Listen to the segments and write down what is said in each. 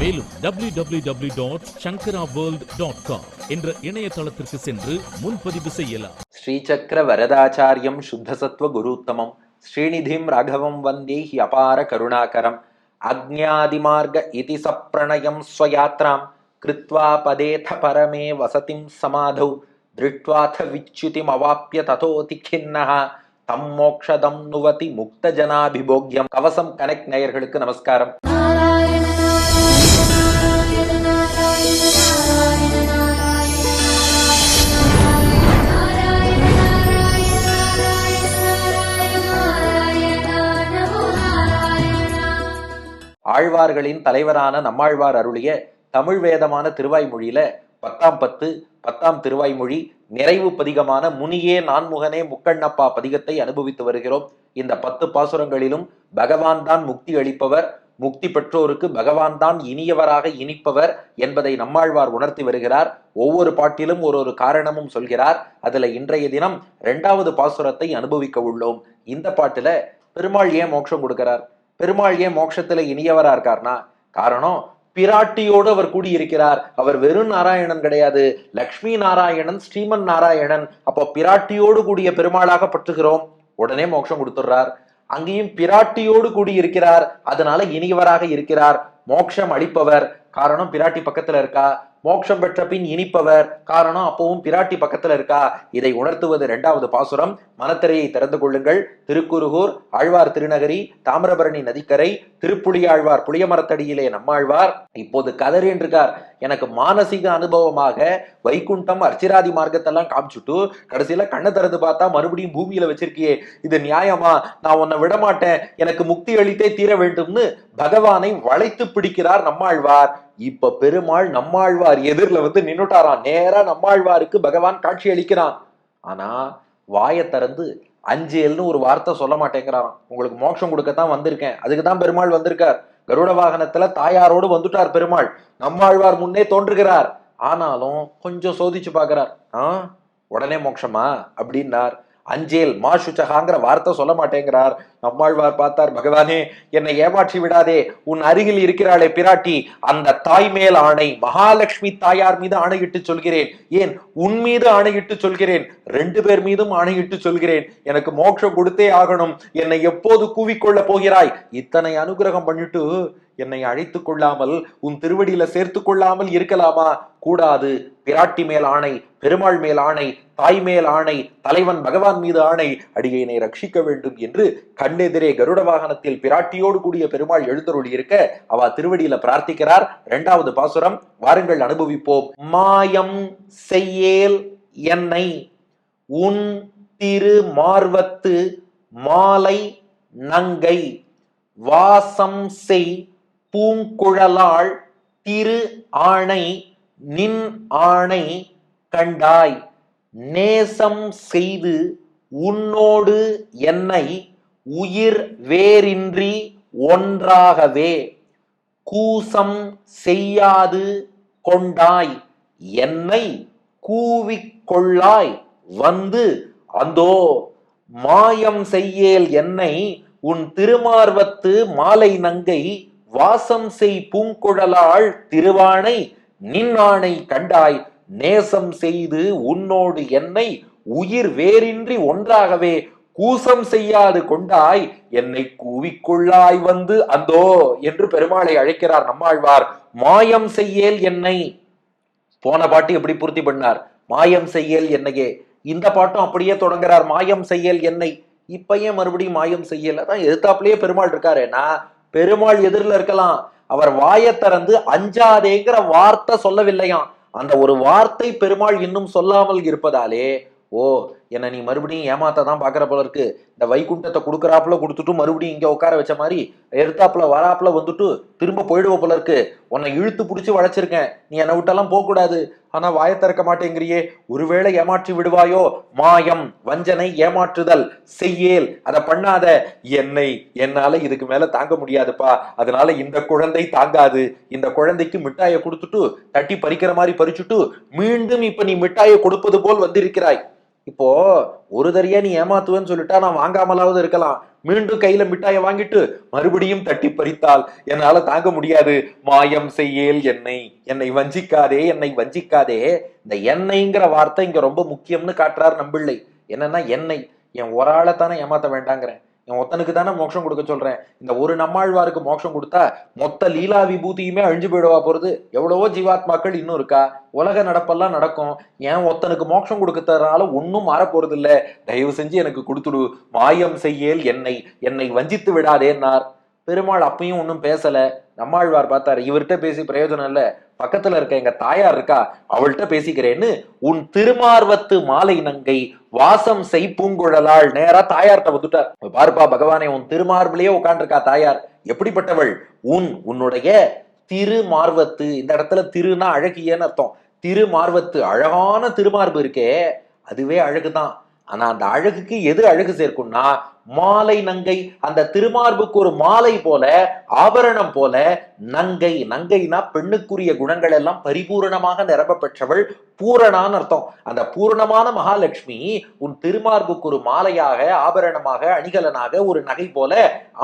மேலும் W W W dot Shankara world dot com என்ற இணையதளத்திற்கு சென்று முன்பதிவு செய்யலாம். ஸ்ரீசக்கர வரதாச்சாரியம் சுத்தசத்வ குருத்தமம் ஸ்ரீநிதிம் ராகவம் வந்தே ஹி அபார கருணாகரம் அக்ஞாதிமார்க இதி சப்ரணயம் ஸ்வயாத்ராம் கிருத்வா பதேத பரமே வசதிம் சமாதௌ திருட்வாத விச்சுதிமவாப்பிய ததோதி கிண்ணஹா தம் மோக்ஷதம் நுவதி முக்த ஜனாபிபோக்யம் கவசம் கனெக்ட் நேயர்களுக்கு நமஸ்காரம். ஆழ்வார்களின் தலைவரான நம்மாழ்வார் அருளிய தமிழ் வேதமான திருவாய்மொழியில பத்தாம் பத்து பத்தாம் திருவாய்மொழி நிறைவு பதிகமான முனியே நான்முகனே முக்கண்ணப்பா பதிகத்தை அனுபவித்து வருகிறோம். இந்த பத்து பாசுரங்களிலும் பகவான் தான் முக்தி அளிப்பவர் முக்தி பெற்றோருக்கு பகவான் தான் இனியவராக இனிப்பவர் என்பதை நம்மாழ்வார் உணர்த்தி வருகிறார். ஒவ்வொரு பாட்டிலும் ஒரு ஒரு காரணமும் சொல்கிறார். அதுல இன்றைய தினம் இரண்டாவது பாசுரத்தை அனுபவிக்க உள்ளோம். இந்த பாட்டுல பெருமாள் ஏன் மோட்சம் கொடுக்கிறார்? பெருமாள் ஏன் மோட்சத்துல இனியவரா இருக்கார்னா? காரணம் பிராட்டியோடு அவர் கூடியிருக்கிறார். அவர் வெறும் நாராயணன் கிடையாது. லக்ஷ்மி நாராயணன் ஸ்ரீமன் நாராயணன். அப்போ பிராட்டியோடு கூடிய பெருமாளாக பற்றுகிறோம். உடனே மோட்சம் கொடுத்துடுறார். அங்கேயும் பிராட்டியோடு கூடியிருக்கிறார். அதனால இனியவராக இருக்கிறார். மோட்சம் அளிப்பவர். காரணம் பிராட்டி பக்கத்துல இருக்கா? மோட்சம் பெற்ற பின் இனிப்பவர். காரணம் அப்பவும் பிராட்டி பக்கத்துல இருக்கா? இதை உணர்த்துவது இரண்டாவது பாசுரம். மனத்திரையை திறந்து கொள்ளுங்கள். திருக்குறுகூர் ஆழ்வார் திருநகரி தாமிரபரணி நதிக்கரை திருப்புலியாழ்வார் புளியமரத்தடியிலே நம்மாழ்வார். இப்போது கதறி இருக்கார் எனக்கு மானசீக அனுபவமாக வைகுண்டம் அர்ச்சிராதி மார்க்கத்தெல்லாம் காமிச்சுட்டு கடைசியில கண்ணை திறந்து பார்த்தா மறுபடியும் பூமியில வச்சிருக்கியே இது நியாயமா? நான் உன்னை விட மாட்டேன். எனக்கு முக்தி அளித்தே தீர வேண்டும்னு பகவானை வளைத்து பிடிக்கிறார் நம்மாழ்வார். இப்ப பெருமாள் நம்மாழ்வார் எதிரில வந்து நின்றுட்டாராம் நேரா நம்மாழ்வாருக்கு பகவான் காட்சி அளிக்கிறான். ஆனா வாயை திறந்து அஞ்சேல்னு ஒரு வார்த்தை சொல்ல மாட்டேங்கிறான் உங்களுக்கு மோட்சம் கொடுக்கத்தான் வந்திருக்கேன். அதுக்கு தான் பெருமாள் வந்திருக்கார். கருட வாகனத்துல தாயாரோடு வந்துட்டார் பெருமாள். நம்மாழ்வார் முன்னே தோன்றுகிறார். ஆனாலும் கொஞ்சம் சோதிச்சு பார்க்குறார். ஆ உடனே மோட்சமா? அப்படின்னார். அஞ்சேல் மாஷுச்சகாங்கிற வார்த்தை சொல்ல மாட்டேங்கிறார். நம்மாழ்வார் பார்த்தார் பகவானே என்னை ஏமாற்றி விடாதே உன் அருகில் இருக்கிறாளே பிராட்டி அந்த தாய் மேல் ஆணை மகாலட்சுமி தாயார் மீது ஆணையிட்டு சொல்கிறேன். ஏன்? உன் மீது ஆணையிட்டு சொல்கிறேன். ரெண்டு பேர் மீதும் ஆணையிட்டு சொல்கிறேன். எனக்கு மோட்சம் கொடுத்தே ஆகணும். என்னை எப்போது கூவிக்கொள்ள போகிறாய்? இத்தனை அனுகிரகம் பண்ணிட்டு என்னை அழைத்து கொள்ளாமல் உன் திருவடியில சேர்த்து கொள்ளாமல் இருக்கலாமா? கூடாது. பிராட்டி மேல் ஆணை பெருமாள் மேல் ஆணை தாய் மேல் ஆணை தலைவன் பகவான் மீது ஆணை. அடியேனை ரட்சிக்க வேண்டும் என்று கண் கண்ணெதிரே கருட வாகனத்தில் பிராட்டியோடு கூடிய பெருமாள் எழுந்தருளி இருக்க அவ திருவடியில பிரார்த்திக்கிறார். இரண்டாவது பாசுரம் வாருங்கள் அனுபவிப்போம். மாயம் செய்யேல் என்னை உன் திரு மார்வத்து மாலை நங்கை வாசம் செய் பூங்குழலாள் திரு ஆணை நின் ஆணை கண்டாய். நேசம் செய்து உன்னோடு என்னை உயிர் வேறின்றி ஒன்றாகவே கூசம் செய்யாது கொண்டாய். என்னை கூவிக்கொள்ளாய் வந்து அந்தோ மாயம் செய்யேல் என்னை உன் திருமார்வத்து மாலை நங்கை வாசம் செய் பூங்குழலாள் திருவானை நின்னானை கண்டாய். நேசம் செய்து உன்னோடு என்னை உயிர் வேறின்றி ஒன்றாகவே கூசம் செய்யாது கொண்டாய் என்னை கூவிக்கொள்ளாய் வந்து அந்தோ என்று பெருமாளை அழைக்கிறார் நம்மாழ்வார். மாயம் செய்யேல் என்னை. போன பாட்டு எப்படி பூர்த்தி பண்ணார்? மாயம் செய்யல் என்னையே. இந்த பாட்டும் அப்படியே தொடங்குறார். மாயம் செய்யல் என்னை. இப்பயே மறுபடியும் மாயம் செய்யல்? அதான் எதிர்த்தாப்புலயே பெருமாள் இருக்காருன்னா பெருமாள் எதிரில் இருக்கலாம். அவர் வாயை திறந்து அஞ்சாதேங்கிற வார்த்தை சொல்லவில்லையாம். அந்த ஒரு வார்த்தை பெருமாள் இன்னும் சொல்லாமல் இருப்பதாலே ஓ என்னை நீ மறுபடியும் ஏமாத்த தான் பார்க்குற போல இருக்கு. இந்த வைகுண்டத்தை கொடுக்குறாப்புல கொடுத்துட்டு மறுபடியும் இங்கே உட்கார வச்ச மாதிரி எடுத்தாப்புல வராப்புல வந்துட்டு திரும்ப போயிடுவ போல இருக்கு. உன்னை இழுத்து பிடிச்சி வளைச்சிருக்கேன். நீ என்னை விட்டெல்லாம் போகக்கூடாது. ஆனால் ஆனா வாயை திறக்க மாட்டேங்கிறியே. ஒருவேளை ஏமாற்றி விடுவாயோ? மாயம் வஞ்சனை ஏமாற்றுதல் செய்யேல். அதை பண்ணாத. என்னை என்னால இதுக்கு மேல தாங்க முடியாதுப்பா. அதனால இந்த குழந்தை தாங்காது. இந்த குழந்தைக்கு மிட்டாயை கொடுத்துட்டு தட்டி பறிக்கிற மாதிரி பறிச்சுட்டு மீண்டும் இப்ப நீ மிட்டாயை கொடுப்பது போல் வந்திருக்கிறாய். இப்போ ஒரு தரியா நீ ஏமாத்துவேன்னு சொல்லிட்டா நான் வாங்காமலாவது இருக்கலாம். மீண்டும் கையில மிட்டாயை வாங்கிட்டு மறுபடியும் தட்டி பறித்தால் என்னால தாங்க முடியாது. மாயம் செய்யேல் என்னை என்னை வஞ்சிக்காதே என்னை வஞ்சிக்காதே. இந்த எண்ணெய்ங்கிற வார்த்தை இங்க ரொம்ப முக்கியம்னு காட்டுறார் நம்பிள்ளை. என்னன்னா எண்ணெய். என் ஒரு ஆளை தானே ஏமாத்த வேண்டாங்கிறேன். என் ஒத்தனுக்கு தானே மோட்சம் கொடுக்க சொல்றேன். இந்த ஒரு நம்மாழ்வாருக்கு மோட்சம் கொடுத்தா மொத்த லீலா விபூதியுமே அழிஞ்சு போயிடுவா போறது. எவ்வளவோ ஜீவாத்மாக்கள் இன்னும் இருக்கா? உலக நடப்பெல்லாம் நடக்கும். ஏன் ஒத்தனுக்கு மோட்சம் கொடுக்கறதுனால ஒன்றும் மாற போறது இல்ல தயவு செஞ்சு எனக்கு கொடுத்துடு. மாயம் செய்யேல் என்னை. என்னை வஞ்சித்து விடாதேன்னார் பெருமாள் அப்பயும் ஒன்றும் பேசல. நம்மாழ்வார் பார்த்தாரு. இவர்கிட்ட பேசி பிரயோஜனம் இல்லை. பக்கத்துல இருக்க எங்க தாயார் இருக்கா? அவள்கிட்ட பேசிக்கிறேன்னு உன் திருமார்வத்து மாலை நங்கை வாசம் செய் பூங்குழலாள் நேரா தாயார்கிட்ட வந்துட்டார் பாருப்பா பகவானே உன் திருமார்பிலேயே உட்காந்துருக்கா தாயார். எப்படிப்பட்டவள்? உன் உன்னுடைய திருமார்வத்து இந்த இடத்துல திருனா அழகியன்னு அர்த்தம். திருமார்வத்து அழகான திருமார்பு இருக்கே அதுவே அழகுதான். ஆனா அந்த அழகுக்கு எது அழகு சேர்க்கும்னா மாலை நங்கை அந்த திருமார்புக்கு ஒரு மாலை போல ஆபரணம் போல நங்கை. நங்கைனா பெண்ணுக்குரிய குணங்கள் எல்லாம் பரிபூரணமாக நிரம்ப பெற்றவள் பூரணான்னு அர்த்தம். அந்த பூரணமான மகாலட்சுமி உன் திருமார்புக்கு ஒரு மாலையாக ஆபரணமாக அணிகலனாக ஒரு நகை போல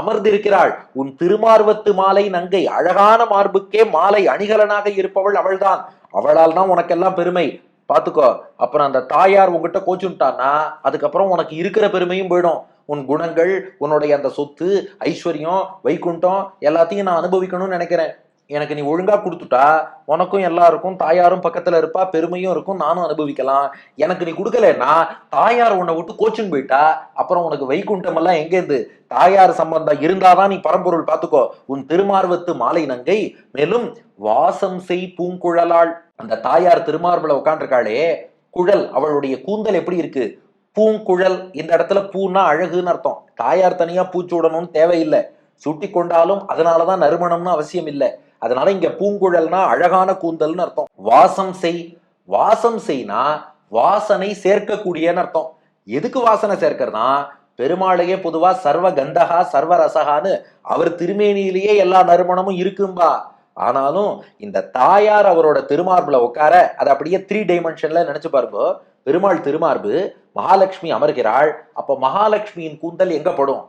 அமர்ந்திருக்கிறாள். உன் திருமார்வத்து மாலை நங்கை. அழகான மார்புக்கே மாலை அணிகலனாக இருப்பவள் அவள்தான். அவளால் தான் உனக்கெல்லாம் பெருமை. பார்த்துக்கோ அப்புறம் அந்த தாயார் உங்ககிட்ட கோச்சுட்டான்னா அதுக்கப்புறம் உனக்கு இருக்கிற பெருமையும் போயிடும். உன் குணங்கள் உன்னுடைய அந்த சொத்து ஐஸ்வர்யம் வைகுண்டம் எல்லாத்தையும் நான் அனுபவிக்கணும்னு நினைக்கிறேன். எனக்கு நீ ஒழுங்கா கொடுத்துட்டா உனக்கும் எல்லாருக்கும் தாயாரும் பக்கத்துல இருப்பா பெருமையும் இருக்கும் நானும் அனுபவிக்கலாம். எனக்கு நீ கொடுக்கலன்னா தாயார் உன்னை விட்டு கோச்சிங் போயிட்டா அப்புறம் உனக்கு வைகுண்டம் எல்லாம் எங்கேருந்து தாயார் சம்பந்தம் இருந்தாதான் நீ பரம்பொருள் பார்த்துக்கோ உன் திருமார்வத்து மாலை நங்கை மேலும் வாசம் செய் பூங்குழலாள். அந்த தாயார் திருமார்புல உட்காந்துருக்காளே குழல் அவளுடைய கூந்தல் எப்படி இருக்கு? பூங்குழல் இந்த இடத்துல பூன்னா அழகுன்னு அர்த்தம். தாயார் தனியா பூச்சூடணும்னு தேவையில்லை. சுட்டி கொண்டாலும் அதனாலதான் நறுமணம்னு அவசியம் இல்லை. அதனால இங்க பூங்குழல்னா அழகான கூந்தல்னு அர்த்தம். வாசம் செய். வாசம் செய்னா வாசனை சேர்க்கக்கூடியன்னு அர்த்தம். எதுக்கு வாசனை சேர்க்கறதுனா பெருமாளையே பொதுவா சர்வ கந்தகா சர்வ ரசகான்னு அவர் திருமேனியிலேயே எல்லா நறுமணமும் இருக்கும்பா. ஆனாலும் இந்த தாயார் அவரோட திருமார்புல உட்கார அதை அப்படியே த்ரீ டைமென்ஷன்ல நினைச்சு பாருங்க. பெருமாள் திருமார்பு மகாலட்சுமி அமர்கிறாள். அப்ப மகாலட்சுமியின் கூந்தல் எங்க படும்?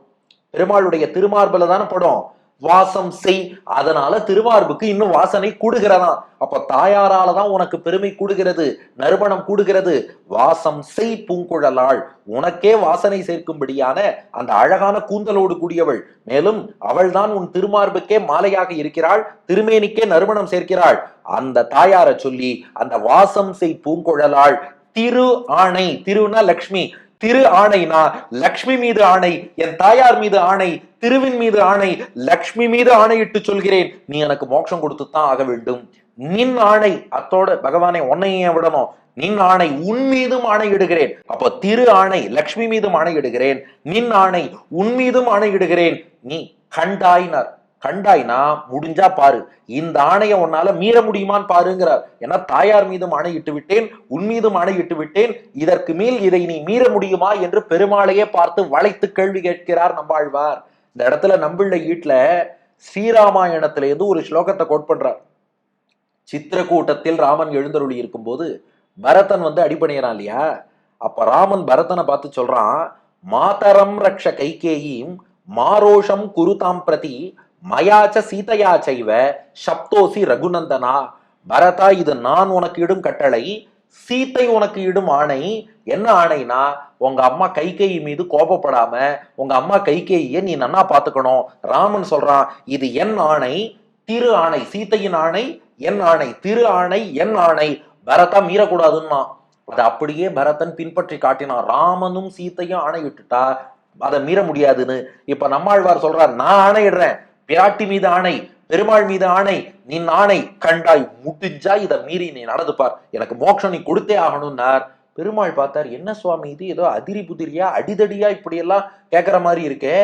பெருமாளுடைய திருமார்புல தானே படும். வாசம் செய். அதனால திருமார்புக்கு இன்னும் வாசனை கூடுகிறதாம். அப்ப தாயாரால தான் உனக்கு பெருமை கூடுகிறது நறுமணம் கூடுகிறது. வாசம் செய் பூங்குழலாள். உனக்கே வாசனை சேர்க்கும்படியான அந்த அழகான கூந்தலோடு கூடியவள். மேலும் அவள்தான் உன் திருமார்புக்கே மாலையாக இருக்கிறாள் திருமேனிக்கே நறுமணம் சேர்க்கிறாள். அந்த தாயாரை சொல்லி அந்த வாசம் செய் பூங்குழலாள் திரு ஆணை திருனா லக்ஷ்மி திரு ஆணைனா லக்ஷ்மி மீது ஆணை என் தாயார் மீது ஆணை திருவின் மீது ஆணை லக்ஷ்மி மீது ஆணையிட்டு சொல்கிறேன். நீ எனக்கு மோட்சம் கொடுத்து தான் ஆக வேண்டும். நின் ஆணை அத்தோட பகவானை உன்னையே விடணும்? நின் ஆணை உன் மீதும் ஆணையிடுகிறேன். அப்போ திரு ஆணை லக்ஷ்மி மீதும் ஆணையிடுகிறேன். நின் ஆணை உன் மீதும் ஆணையிடுகிறேன். நீ கண்டாயினர். கண்டாய்னா முடிஞ்சா பாரு. இந்த ஆணையை உன்னால மீற முடியுமான்னு பாருங்கிறார். ஏன்னா தாயார் மீதும் ஆணையிட்டு விட்டேன் உன் மீதும் ஆணையிட்டு விட்டேன். இதற்கு மேல் இதை நீ மீற முடியுமா என்று பெருமாளையே பார்த்து வளைத்து கேள்வி கேட்கிறார் நம்பாழ்வார். இந்த இடத்துல நம்பிள்ளை வீட்டுல ஸ்ரீராமாயணத்துல இருந்து ஒரு ஸ்லோகத்தை கோட் பண்றார். சித்திரக்கூட்டத்தில் ராமன் எழுந்தருளி இருக்கும்போது பரதன் வந்து அடிபணியறான் இல்லையா? அப்ப ராமன் பரதனை பார்த்து சொல்றான் மாதரம் ரக்ஷ கைகேயும் மாரோஷம் குருதாம் பிரதி மயாச்ச சீதையா செய்வ சப்தோசி ரகுநந்தனா. பரதா இது நான் உனக்கு இடும் கட்டளை சீத்தை உனக்கு இடும் ஆணை. என்ன ஆணைனா உங்க அம்மா கைகேயி மீது கோபப்படாம உங்க அம்மா கைகேயிய நீ நன்னா பாத்துக்கணும் ராமன் சொல்றான் இது என் ஆணை திரு ஆணை சீத்தையின் ஆணை என் ஆணை திரு ஆணை என் ஆணை. பரதா மீறக்கூடாதுன்னா. அதை அப்படியே பரதன் பின்பற்றி காட்டினான். ராமனும் சீத்தையும் ஆணையிட்டுட்டா அதை மீற முடியாதுன்னு. இப்ப நம்மாழ்வார் சொல்றார் நான் ஆணையிடுறேன். பிராட்டி மீது ஆணை பெருமாள் மீது ஆணை நின் ஆணை கண்டாய் முடிஞ்சா இதை மீறி நீ நடந்து பார். எனக்கு மோட்சம் நீ கொடுத்தே ஆகணும்னார். பெருமாள் பார்த்தார் என்ன சுவாமி இது? ஏதோ அதிரி புதிரியா? அடிதடியா இப்படியெல்லாம் கேட்குற மாதிரி இருக்கே.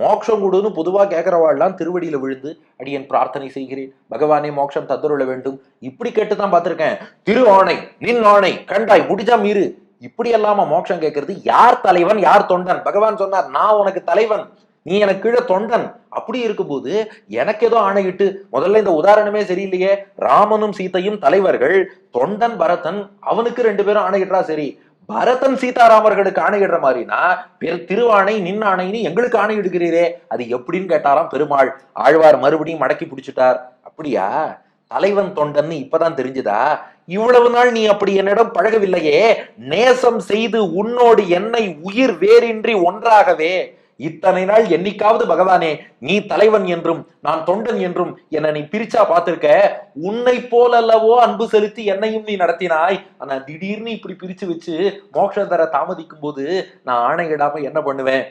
மோட்சம் கொடுன்னு பொதுவாக கேட்கிறவாள்லாம் திருவடியில விழுந்து அடியன் பிரார்த்தனை செய்கிறேன். பகவானே மோட்சம் தந்தருள வேண்டும். இப்படி கேட்டு தான் பார்த்திருக்கேன். திரு ஆணை நின் ஆணை கண்டாய் முடிஞ்சா மீறு. இப்படி எல்லாம மோட்சம் கேட்கறது யார் தலைவன்? யார் தொண்டன்? பகவான் சொன்னார் நான் உனக்கு தலைவன். நீ எனக்கு கீழே தொண்டன். அப்படி இருக்கும்போது எனக்கு ஏதோ ஆணையிட்டு முதல்ல இந்த உதாரணமே சரியில்லையே. ராமனும் சீதையும் தலைவர்கள் தொண்டன் பரதன் அவனுக்கு ரெண்டு பேரும் ஆணையிடுறா சரி. பரதன் சீதாராமர்களுக்கு ஆணையிடுற மாதிரினா பெரு திருவாணை நின் ஆணைன்னு எங்களுக்கு ஆணையிடுகிறீரே. அது எப்படின்னு கேட்டாராம் பெருமாள். ஆழ்வார் மறுபடியும் மடக்கி பிடிச்சிட்டார். அப்படியா? தலைவன் தொண்டன்னு இப்பதான் தெரிஞ்சுதா? இவ்வளவு நாள் நீ அப்படி என்னிடம் பழகவில்லையே. நேசம் செய்து உன்னோடு என்னை உயிர் வேறின்றி ஒன்றாகவே. இத்தனை நாள் என்னைக்காவது பகவானே நீ தலைவன் என்றும் நான் தொண்டன் என்றும் என்னை நீ பிரிச்சா பார்த்திருக்க? உன்னை போல் அல்லவோ அன்பு செலுத்தி என்னையும் நீ நடத்தினாய். ஆனா திடீர்னு இப்படி பிரிச்சு வச்சு மோட்சம் தர தாமதிக்கும் போது நான் ஆணையிடாம என்ன பண்ணுவேன்?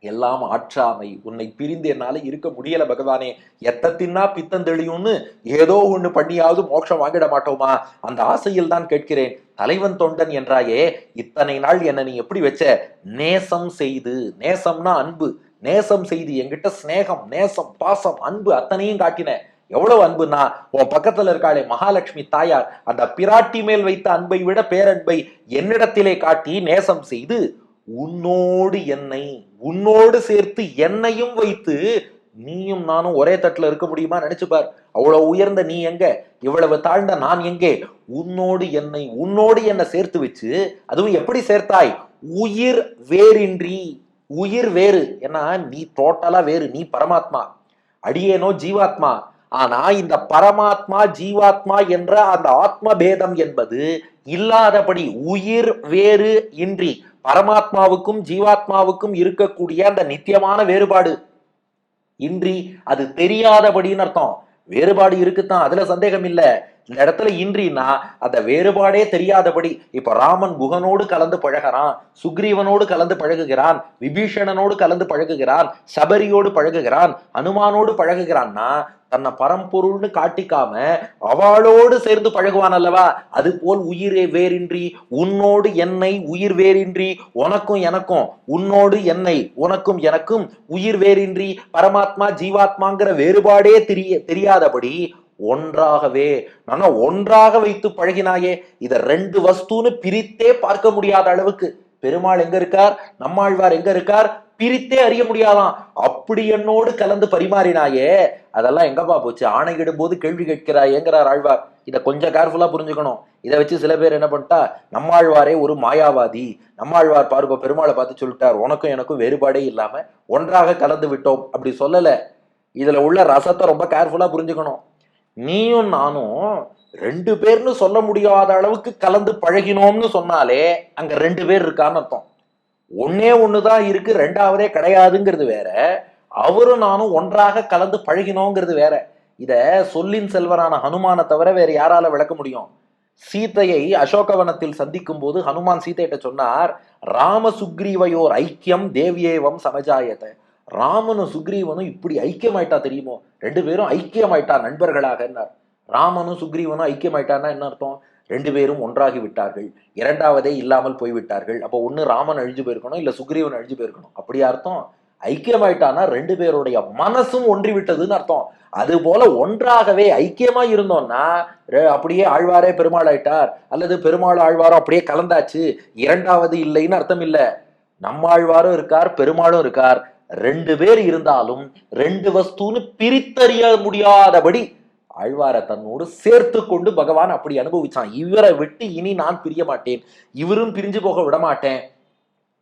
எல்லாம் ஆற்றாமை. உன்னை பிரிந்து என்னால இருக்க முடியல பகவானே. எத்தத்தின்னா பித்தம் தெளியும்னு ஏதோ ஒண்ணு பண்ணியாவது மோட்சம் வாங்கிட மாட்டோமா? அந்த ஆசையில் தான் கேட்கிறேன். தலைவன் தொண்டன் என்றாயே இத்தனை நாள் என்ன நீ எப்படி வச்ச? நேசம் செய்து நேசம்னா அன்பு. நேசம் செய்து என்கிட்ட சிநேகம் நேசம் பாசம் அன்பு அத்தனையும் காட்டின. எவ்வளவு அன்புனா உன் பக்கத்துல இருக்காளே மகாலட்சுமி தாயார். அந்த பிராட்டி மேல் வைத்த அன்பை விட பேரன்பை என்னிடத்திலே காட்டி நேசம் செய்து உன்னோடு என்னை உன்னோடு சேர்த்து என்னையும் வைத்து நீயும் நானும் ஒரே தட்டுல இருக்க முடியுமா நினைச்சுப்பார் அவ்வளவு உயர்ந்த நீ எங்க? இவ்வளவு தாழ்ந்த நான் எங்கே? உன்னோடு என்னை உன்னோடு என்னை சேர்த்து வச்சு அதுவும் எப்படி சேர்த்தாய்? உயிர் வேறின்றி உயிர் வேறு. ஏன்னா நீ டோட்டலா வேறு நீ பரமாத்மா. அடியேனோ ஜீவாத்மா. ஆனா இந்த பரமாத்மா ஜீவாத்மா என்ற அந்த ஆத்ம பேதம் என்பது இல்லாதபடி உயிர் வேறு இன்றி பரமாத்மாவுக்கும் ஜீவாத்மாவுக்கும் இருக்கக்கூடிய அந்த நித்தியமான வேறுபாடு. இன்றி அது தெரியாதபடின்னு அர்த்தம். வேறுபாடு இருக்குத்தான் அதுல சந்தேகம் இல்லை இந்த இடத்துல இன்றினா அந்த வேறுபாடே தெரியாதபடி இப்ப ராமன் குகனோடு கலந்து பழகிறான் சுக்ரீவனோடு கலந்து பழகுகிறான் விபீஷணனோடு கலந்து பழகுகிறான் சபரியோடு பழகுகிறான் அனுமானோடு பழகுகிறான்னா தன்னை பரம்பொருள்னு காட்டிக்காம அவளோடு சேர்ந்து பழகுவான் அல்லவா? அது போல் உயிரே வேறின்றி உன்னோடு என்னை உயிர் வேறின்றி உனக்கும் எனக்கும் உன்னோடு என்னை உனக்கும் எனக்கும் உயிர் வேறின்றி பரமாத்மா ஜீவாத்மாங்கிற வேறுபாடே தெரிய தெரியாதபடி ஒன்றாகவே நானும் ஒன்றாக வைத்து பழகினாயே இதை ரெண்டு வஸ்துன்னு பிரித்தே பார்க்க முடியாத அளவுக்கு. பெருமாள் எங்க இருக்கார்? நம்மாழ்வார் எங்க இருக்கார்? பிரித்தே அறிய முடியாதாம் அப்படி என்னோடு கலந்து பரிமாறினாயே அதெல்லாம் எங்கப்பா போச்சு? ஆணையிடும் போது கேள்வி கேட்கிறாயேங்கிறார் ஆழ்வார். இதை கொஞ்சம் கேர்ஃபுல்லா புரிஞ்சுக்கணும். இதை வச்சு சில பேர் என்ன பண்ணிட்டா நம்மாழ்வாரே ஒரு மாயாவாதி. நம்மாழ்வார் பாருப்ப பெருமாளை பார்த்து சொல்லிட்டார் உனக்கும் எனக்கும் வேறுபாடே இல்லாம ஒன்றாக கலந்து விட்டோம். அப்படி சொல்லல. இதுல உள்ள ரசத்தை ரொம்ப கேர்ஃபுல்லா புரிஞ்சுக்கணும். நீயும் நானும் ரெண்டு பேர்னு சொல்ல முடியாத அளவுக்கு கலந்து பழகினோம்னு சொன்னாலே அங்க ரெண்டு பேர் இருக்கான்னு அர்த்தம். ஒன்னே ஒண்ணுதான் இருக்கு ரெண்டாவதே கிடையாதுங்கிறது வேற. அவரும் நானும் ஒன்றாக கலந்து பழகினோங்கிறது வேற. இத சொல்லின் செல்வரான ஹனுமானை தவிர வேற யாரால விளக்க முடியும்? சீதையை அசோகவனத்தில் சந்திக்கும் போது ஹனுமான் சீதையிட்ட சொன்னார் ராம சுக்ரீவையோர் ஐக்கியம் தேவியேவம் சமஜாயத்தை ராமனும் சுக்ரீவனும் இப்படி ஐக்கியமாயிட்டா தெரியுமோ? ரெண்டு பேரும் ஐக்கியமாயிட்டா நண்பர்களாக என்னார்? ராமனும் சுக்ரீவனும் ஐக்கியமாயிட்டான்னா என்ன அர்த்தம்? ரெண்டு பேரும் ஒன்றாகி விட்டார்கள். இரண்டாவதே இல்லாமல் போய்விட்டார்கள். அப்போ ஒன்று ராமன் அழிஞ்சு போயிருக்கணும் இல்லை சுக்ரீவன் அழிஞ்சு போயிருக்கணும். அப்படி அர்த்தம்? ஐக்கியமாயிட்டானா ரெண்டு பேருடைய மனசும் ஒன்றி விட்டதுன்னு அர்த்தம். அது போல ஒன்றாகவே ஐக்கியமா இருந்தோம்னா அப்படியே ஆழ்வாரே பெருமாள் ஆயிட்டார். அல்லது பெருமாள் ஆழ்வாரோ அப்படியே கலந்தாச்சு. இரண்டாவது இல்லைன்னு அர்த்தம் இல்லை. நம்மாழ்வாரும் இருக்கார் பெருமாளும் இருக்கார். ரெண்டு பேர் இருந்தாலும் ரெண்டு வஸ்துன்னு பிரித்தறிய முடியாதபடி அழ்வாரை தன்னோடு சேர்த்து கொண்டு பகவான் அப்படி அனுபவிச்சான். இவரை விட்டு இனி நான் பிரிய மாட்டேன். இவரும் பிரிஞ்சு போக விட மாட்டேன்.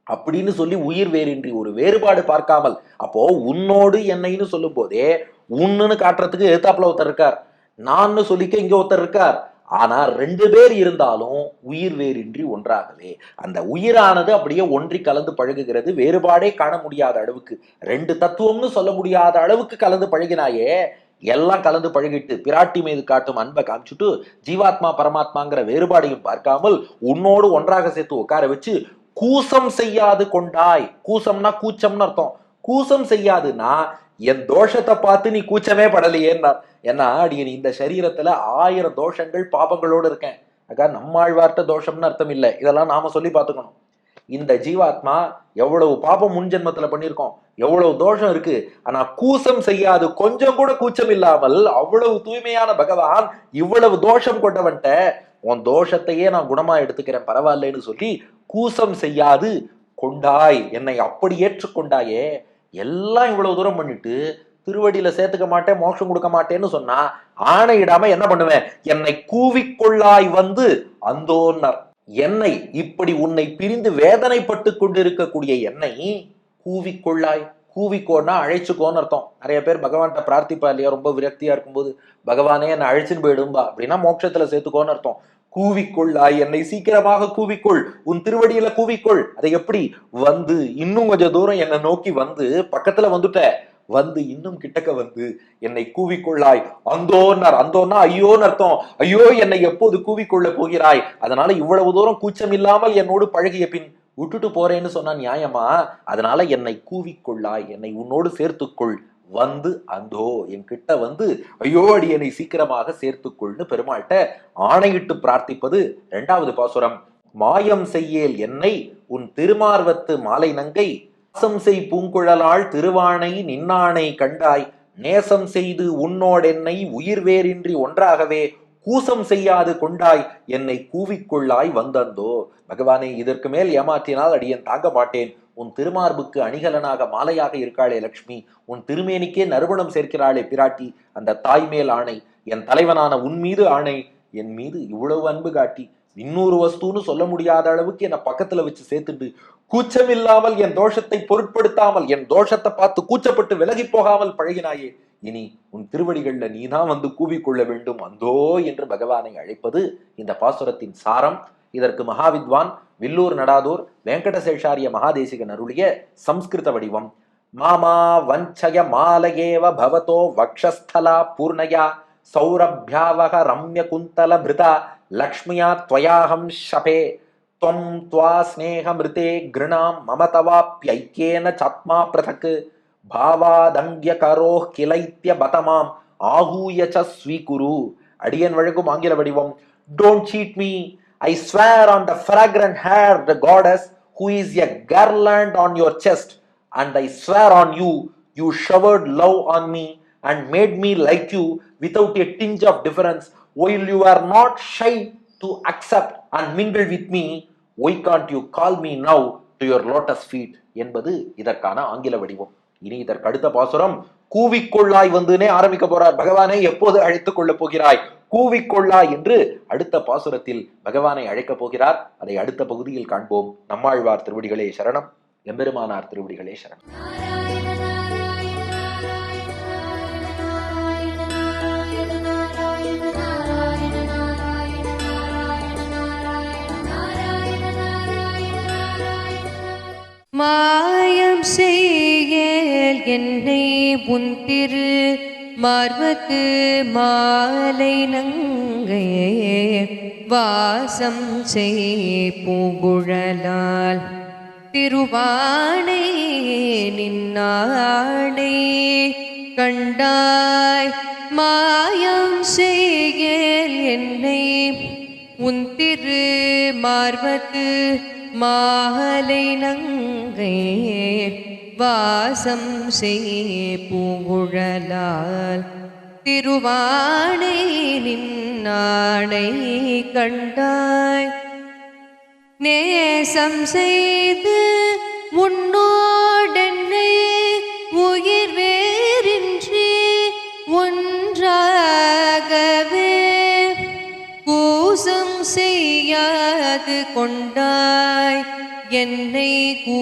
அப்படின்னு சொல்லி உயிர் வேறின்றி ஒரு வேறுபாடு பார்க்காமல் அப்போ உன்னோடு என்னைன்னு சொல்லும் போதே உன்னுன்னு காட்டுறதுக்கு எதிர்த்தாப்புல ஒருத்தர் இருக்கார். நான்னு சொல்லிக்க இங்க ஒருத்தர் இருக்கார். ஆனா ரெண்டு பேர் இருந்தாலும் உயிர் வேறின்றி ஒன்றாகவே. அந்த உயிரானது அப்படியே ஒன்றி கலந்து பழகுகிறது. வேறுபாடே காண முடியாத அளவுக்கு. ரெண்டு தத்துவம்னு சொல்ல முடியாத அளவுக்கு கலந்து பழகினாயே எல்லாம் கலந்து பழகிட்டு பிராட்டி மீது காட்டும் அன்பை காமிச்சுட்டு ஜீவாத்மா பரமாத்மாங்கிற வேறுபாடையும் பார்க்காமல் உன்னோடு ஒன்றாக சேர்த்து உட்கார வச்சு கூசம் செய்யாது கொண்டாய். கூசம்னா கூச்சம்னு அர்த்தம். கூசம் செய்யாதுன்னா என் தோஷத்தை பார்த்து நீ கூச்சமே படலையேன்னார் ஏன்னா அடியன் இந்த சரீரத்துல ஆயிரம் தோஷங்கள் பாபங்களோடு இருக்கேன். அக்கா நம்மாழ்வார்ட்ட தோஷம்னு அர்த்தம் இல்லை. இதெல்லாம் நாம சொல்லி பார்த்துக்கணும். இந்த ஜீவாத்மா எவ்வளவு பாபம் முன் ஜென்மத்துல பண்ணியிருக்கோம். எவ்வளவு தோஷம் இருக்கு. ஆனா கூசம் செய்யாது. கொஞ்சம் கூட கூச்சம் இல்லாமல் அவ்வளவு தூய்மையான பகவான் இவ்வளவு தோஷம் கொண்டவன்ட்ட உன் தோஷத்தையே நான் குணமா எடுத்துக்கிறேன் பரவாயில்லைன்னு சொல்லி கூசம் செய்யாது. கொண்டாய். என்னை அப்படி ஏற்றுக்கொண்டாயே எல்லாம் இவ்வளவு தூரம் பண்ணிட்டு திருவடியில சேர்த்துக்க மாட்டேன் மோட்சம் கொடுக்க மாட்டேன்னு சொன்னா ஆணையிடாம என்ன பண்ணுவேன்? என்னை கூவிக்கொள்ளாய் வந்து அந்தோன்னர். என்னை இப்படி உன்னை பிரிந்து வேதனைப்பட்டு கொண்டிருக்கக்கூடிய என்னை கூவிக்கொள்ளாய். கூவிக்கோன்னா அழைச்சுக்கோன்னு அர்த்தம். நிறைய பேர் பகவான்கிட்ட பிரார்த்திப்பா இல்லையா ரொம்ப விரக்தியா இருக்கும்போது பகவானே என்னை அழைச்சின்னு போயிடும்பா. அப்படின்னா மோட்சத்துல சேர்த்துக்கோன்னு அர்த்தம். கூவிக்கொள்ளாய் என்னை சீக்கிரமாக கூவிக்கொள். உன் திருவடியில கூவிக்கொள். அதை எப்படி? வந்து இன்னும் கொஞ்சம் தூரம் என்னை நோக்கி வந்து பக்கத்துல வந்துட்ட. வந்து இன்னும் கிட்டக்க வந்து என்னை கூவிக்கொள்ளாய். அந்தோன்னார் அந்தோன்னா ஐயோன்னு அர்த்தம். ஐயோ என்னை எப்போது கூவிக்கொள்ள போகிறாய்? அதனால இவ்வளவு தூரம் கூச்சம் இல்லாமல் என்னோடு பழகிய பின் விட்டுட்டு போறேன்னு சொன்னா நியாயமா? அதனால என்னை கூவிக்கொள்ளாய். என்னை உன்னோடு சேர்த்துக்கொள். வந்து அந்தோ என்கிட்ட வந்து ஐயோ அடி என்னை சீக்கிரமாக சேர்த்துக்கொள்னு பெருமாள்கிட்ட ஆணையிட்டு பிரார்த்திப்பது இரண்டாவது பாசுரம். மாயம் செய்யேல் என்னை உன் திருமார்வத்து மாலை நங்கை வாசம் செய் பூங்குழலாள் திருவானை நின்னானை கண்டாய். நேசம் செய்து உன்னோடென்னை உயிர் வேறின்றி ஒன்றாகவே கூசம் செய்யாது கொண்டாய். என்னை கூவிக்கொள்ளாய் வந்தந்தோ. பகவானே இதற்கு மேல் ஏமாற்றினால் அடியேன் தாங்க மாட்டேன். உன் திருமார்புக்கு அணிகலனாக மாலையாக இருக்காளே லக்ஷ்மி. உன் திருமேனிக்கே நறுமணம் சேர்க்கிறாளே பிராட்டி. அந்த தாய் மேல் ஆணை என் தலைவனான உன் மீது ஆணை. என் மீது இவ்வளவு அன்பு காட்டி இன்னொரு வஸ்துன்னு சொல்ல முடியாத அளவுக்கு என்னை பக்கத்துல வச்சு சேர்த்துட்டு கூச்சம் இல்லாமல் என் தோஷத்தை பொருட்படுத்தாமல் என் தோஷத்தை பார்த்து கூச்சப்பட்டு விலகி போகாமல் பழகினாயே. இனி உன் திருவடிகள்ல நீதான் வந்து கூவிக்கொள்ள வேண்டும். அந்தோ என்று பகவானை அழைப்பது இந்த பாசுரத்தின் சாரம். இதற்கு மகாவித்வான் வில்லூர் நடாதூர் வெங்கடசேஷாரிய மகாதேசிகன் அருளிய சம்ஸ்கிருத வடிவம். மாமா வஞ்சய மாலயேவ பவதோ வக்ஷஸ்தலா பூர்ணயா சௌரபியாவக ரம்ய குந்தல பிருதா லக்ஷ்மியா துவயாஹம் ஷபே துவம் துவா ஸ்நேக மிருதே கிருணாம் மமதவாப்யைக்கேன சாத்மா பிரதக்கு பாவாதங்கிய கரோ கிளைத்திய பதமாம் ஆகூய ஸ்வீகுரு. அடியன் வழங்கும் ஆங்கில வடிவம் don't cheat me I swear on the fragrant hair the goddess who is a garland on your chest and I swear on you, you showered love on me and made me like you without a tinge of difference. While you are not shy to accept and mingle with me, why can't you call me now to your lotus feet? என்பது இதற்கான ஆங்கில வடிவம் இனி இதற்கு அடுத்த பாசுரம் கூவிக்கொள்ளாய் வந்துனே ஆரம்பிக்க போறார் பகவானை எப்போது அழைத்துக் கொள்ளப் போகிறாய் கூவிக்கொள்ளா என்று அடுத்த பாசுரத்தில் பகவானை அழைக்கப் போகிறார். அதை அடுத்த பகுதியில் காண்போம். நம்மாழ்வார் திருவடிகளே சரணம். எம்பெருமானார் திருவடிகளே சரணம். மாயம் செய்ய என்னை உன் திரு மார்பத்து மாலை நங்கையே வாசம் செய் பூங்குழலால். திருவானை நின்னாடை கண்டாய் மாயம் செய்யேல் என்னை. உன் திரு மார்பத்து மாலை நங்கையே வாசம் செய் பூங்குழலால் திருவானை நின்னாடை கண்டாய். நேசம் செய்து உன்னோடென்னை உயிர் வேறின்றி ஒன்றாகவே கூசம் செய்யாது கொண்டாய். என்னை கூ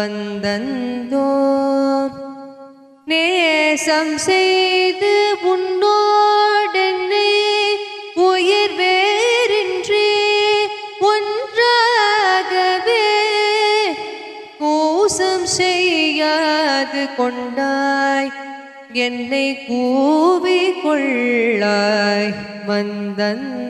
கொள்ளாய் வந்தந்தோ. நேசம் செய்து உன்னோடென்னை உயிர் வேறின்றி ஒன்றாகவே கூசம் செய்யாது கொண்டாய். என்னை கூவி கொள்ளாய் வந்தன்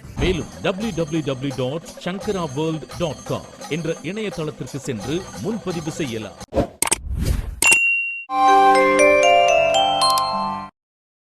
மேலும் W W W dot Shankara world dot com என்ற இணையதளத்திற்கு சென்று முன்பதிவு செய்யலாம்.